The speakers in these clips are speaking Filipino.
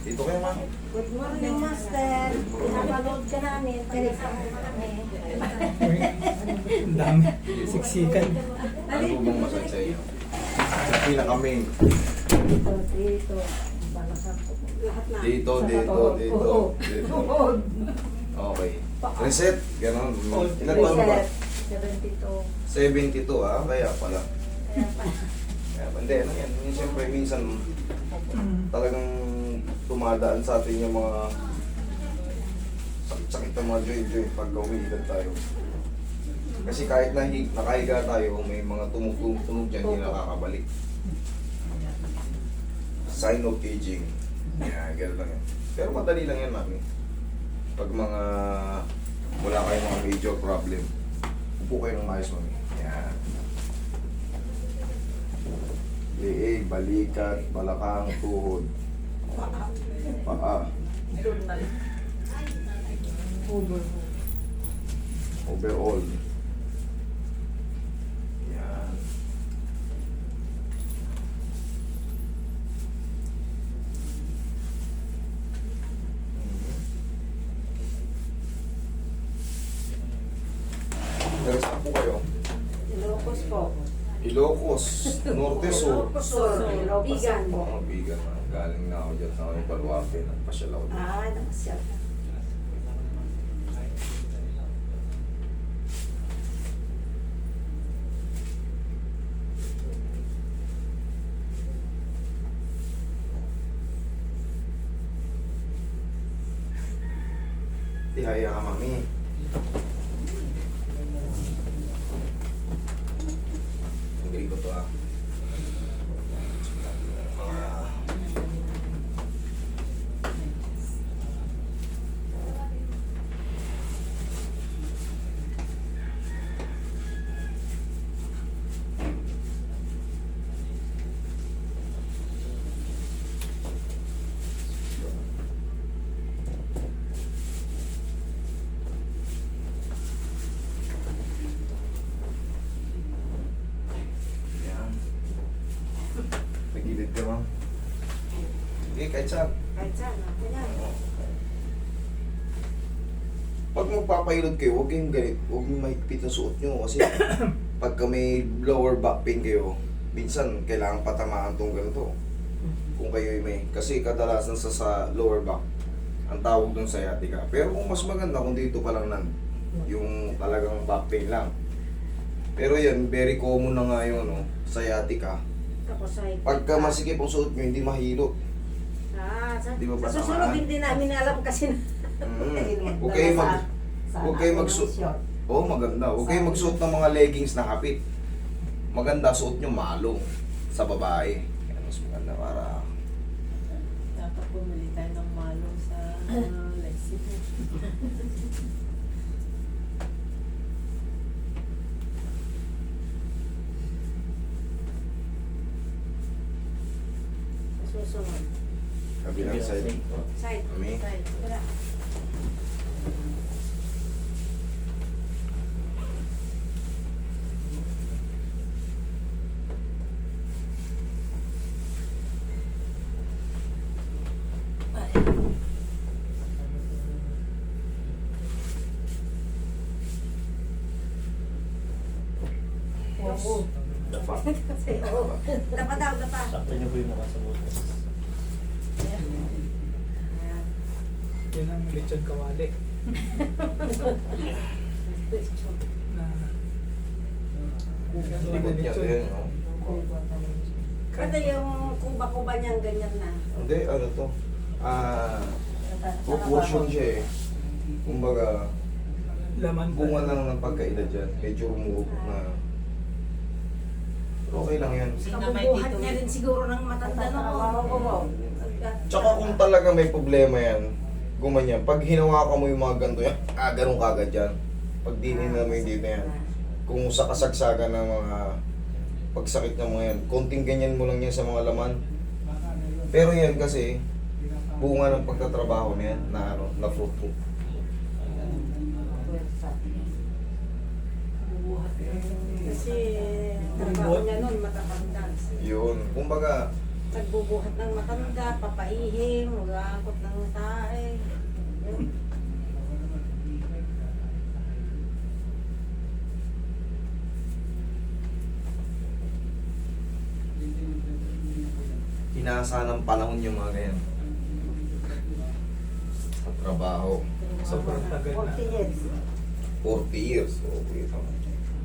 Dito kayo, ma'am. Good morning, Master. Pinapanood ka namin. Mo kami. Ang dami. Siksikan. Ano po bang masakit sa iyo? Sa pinaka-main. Dito, dito. Dito, Sa dito, dito, dito. Okay. Reset. Ganon. Ilan taon ba? Reset. 72. 72 ah. Kaya pala. Kaya pa. Kaya pa. Hindi, ano yan. Siyempre, minsan talagang tumadaan sa atin yung mga sakit-sakit ng mga joint-joint pag umiilan tayo. Kasi kahit nahi, nakahiga tayo, may mga tumutulog dyan, hindi nakakabalik. Sign of aging. Yeah, gano'n lang yan. Pero madali lang yan, mami. Pag mga wala kayong mga major problem, upo kayo ng maayos, mami. Yan. Liig, balikat, balakang, tuhod, paa, overall. Yan. Taga saan po kayo? Ilocos po. Ilocos, Norte, Sur. Ilocos Sur. Bigan. Mga bigan na. Galing na ako dyan sa aming baluarte. Nagpasyal ako dyan. Ah, nakasyal. Tihaya ka, mami. Hindi ko to ah. Ah. Yan. Nagilid ka, ma'am. Okay, kahit saan. Kahit saan, ako yan. Pag magpapahilod kayo, huwag kayong ganit. Huwag yung mahigpit na suot nyo. Kasi pagka may lower back pain kayo, minsan kailangan patamaan tong ganito. Kung kayo ay may. Kasi kadalasan sa, sa lower back, ang tawag dun sciatica. Pero kung mas maganda kung dito pa lang nan, yung talagang back pain lang. Pero yan, very common na nga yung ano, sciatica. Tapos ay... Pagka masikip ang suot nyo, hindi mahilot. Ah, sa, Di ba sa susunod batamaan? hindi namin alam kasi na... Mm. Huwag kayo mag... Huwag kayo magsuot. Oo, maganda. Huwag kayo magsuot ng mga leggings na kapit. Maganda, suot nyo malong sa babae. Yan, mas maganda para... Dapat bumili tayo ng malong sa uh, Lexington. susunod. Kabilang side. Side. Mami. Side. Wala. Dapa. Dapa daw, dapa. Sakto niyo po yung mukha Yan ang lechon kawali. Na, niya din, no? Kada yung kuba-kuba niyang ganyan na. Hindi, ano to? Ah, proportion siya eh. Kumbaga, Laman bunga lang ng pagkaedad dyan. Medyo rumurupok na. Okay lang yan. Kabubuhat niya rin siguro ng matanda no. Tsaka kung talaga may problema yan, gumanyan. Pag hinawakan mo yung mga ganito yan, ah, ganun kagad yan. Pag dinin na mo yung dito yan. Kung sa kasagsagan ng mga pagsakit ng mga yan, konting ganyan mo lang yan sa mga laman. Pero yan kasi, bunga ng pagtatrabaho na yan, na ano, na fruitful. Kasi trabaho niya nun matatanda. Yun. Kumbaga, nagbubuhat ng matanda, papaihim, mag-aakot ng tae. Yun. Hinasa ng panahon yung mga ganyan. Sa trabaho. Sobrang tagal na. 40 years. 40 years. Kita mo.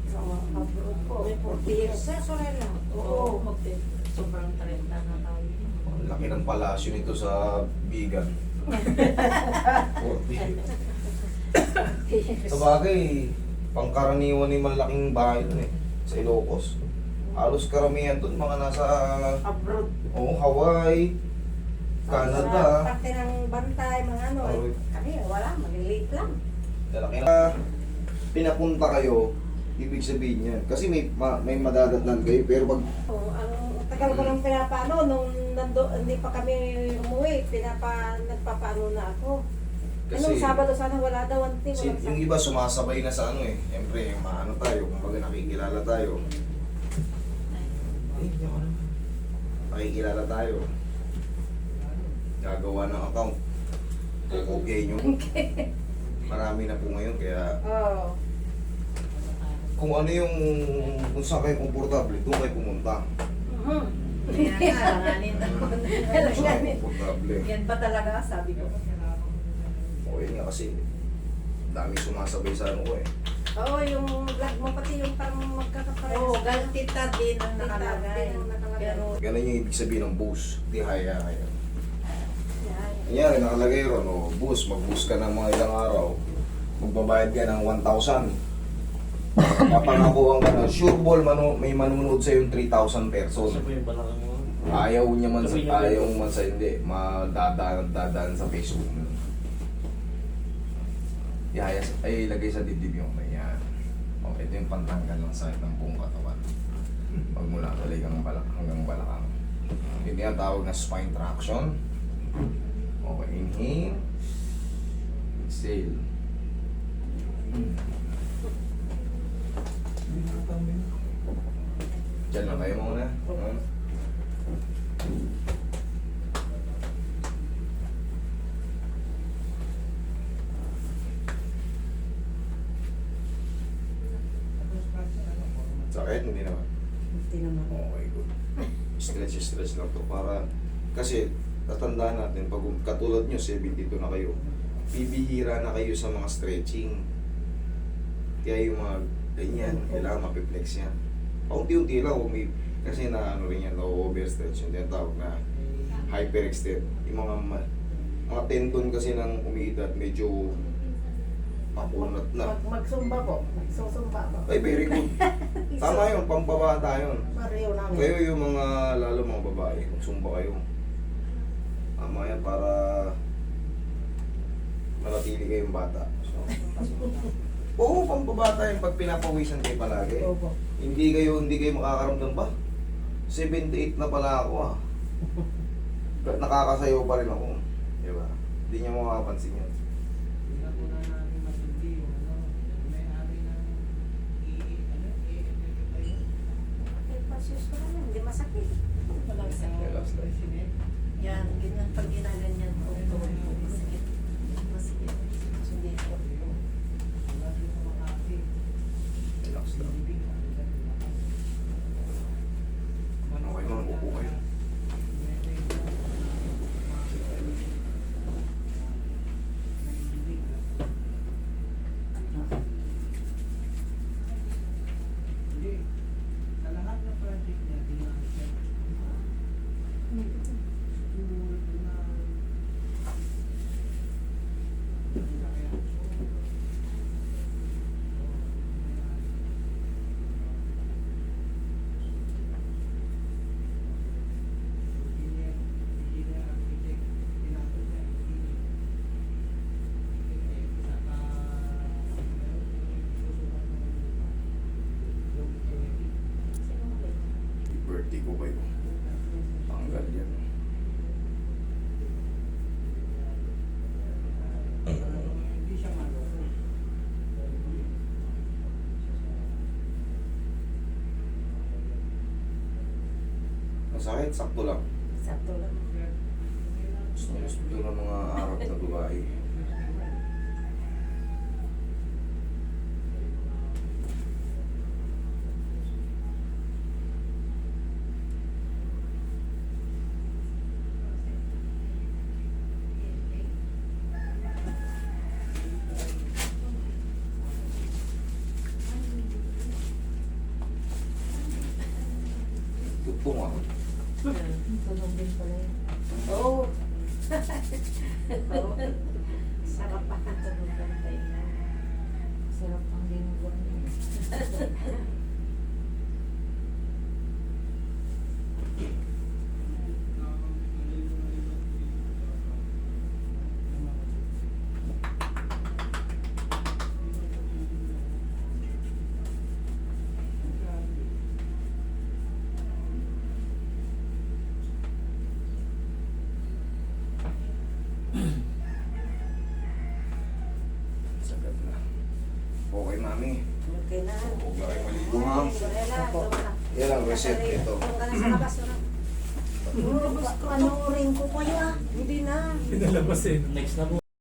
So, abroad po. May 40 years. Sir, sorry lang. Oo, Oo. Sobrang 30 na tayo. Ang laki ng palasyo nito sa Bigan. 40. Sa bagay, pangkaraniwan ni malaking bahay dun eh. Sa Ilocos. Halos karamihan dun, mga nasa Abroad. oh, Hawaii, Canada. parte ng bantay, mga ano. eh. Kami, wala. Maliliit lang. Lalaki na pinapunta kayo, ibig sabihin yan. Kasi may ma, may madadatnan kayo, pero pag Oo, ang tagal ko nang pinapano, nung nando, hindi pa kami umuwi, pinapa, nagpapano na ako. Kasi- Anong Sabado sana wala daw, hindi si, walang yung iba sumasabay na sa ano eh. Siyempre, maano tayo, kumbaga nakikilala tayo. Ako naman. Nakikilala tayo. Gagawa ng account. Kukugay nyo. Marami na po ngayon, kaya Oo. kung ano yung kung saan kayo komportable, doon kayo pumunta. Kaya nga, ako. Komportable. Yan ba talaga, sabi ko. Okay nga kasi dami sumasabay sa ano ko eh. Oo, yung vlog mo pati yung parang magkakapareho. Oo, gantita din ang nakalagay. Din ang nakalagay. Pero, Ganun yung ibig sabihin ng boost. Di haya kayo. Yan. Nakalagay ron, o boost, mag-boost ka ng mga ilang araw, magbabayad ka ng 1,000. Papangakuhan ka na, sure ball, manu may manunod sa yung 3,000 person. Sabi yung balakang mo. Ayaw niya man sa, ayaw man sa hindi, madadaan, dadaan sa Facebook mo. Yaya, ay ilagay sa dibdib yung may yan. O, ito yung pantanggal ng sakit ng buong katawan. Pagmula talagang balak hanggang balakang. Ito yung tawag na spine traction. Okay, inhale. Exhale. Diyan lang kayo muna. Hmm? Sakit? Hindi naman. Hindi naman. Okay, good. Stretch, stretch lang to para kasi tatandaan natin pag katulad nyo 72 na kayo bibihira na kayo sa mga stretching kaya yung mga ganyan kailangan mapiplex yan paunti-unti lang may kasi na ano rin yan na overstretch yung tinatawag na hyperextend yung mga mga tendon kasi ng umiidad medyo mapunat na Mag magsumba po. Magsusumba po. ay very good tama yun pampabata yun Mario namin. kayo yung mga, lalo mga babae, kung sumba kayo. Tama yan para manatili kayong bata. So, Oo, pang babata yung pag pinapawisan kayo palagi. Opo. Hindi kayo, hindi kayo makakaramdam ba? 78 na pala ako ah. But nakakasayaw pa rin ako. Di ba? Hindi niya makapansin. Eh, naman, Hindi masakit. walang sakit. Yan, ganyan, pag ginaganyan ko, ito, masakit. Masakit. Hindi ko. Relax lang. Okay, mga upo kayo. birthday ko kayo. Tanggal yan. Masakit, sakto lang. Sakto lang. Gusto gusto ng mga Arab na babae. Tutong Oo. Sarap pa. Tulong din tayo. Sarap ang dinuguan niya. Sagad na. Okay, mami. Okay na. Huwag na kayo na. Yan ang reset nito. Doon ka na sa labas. doon na. Ano rin ko kayo ah. Hindi na. Pinalabas eh. Next na po.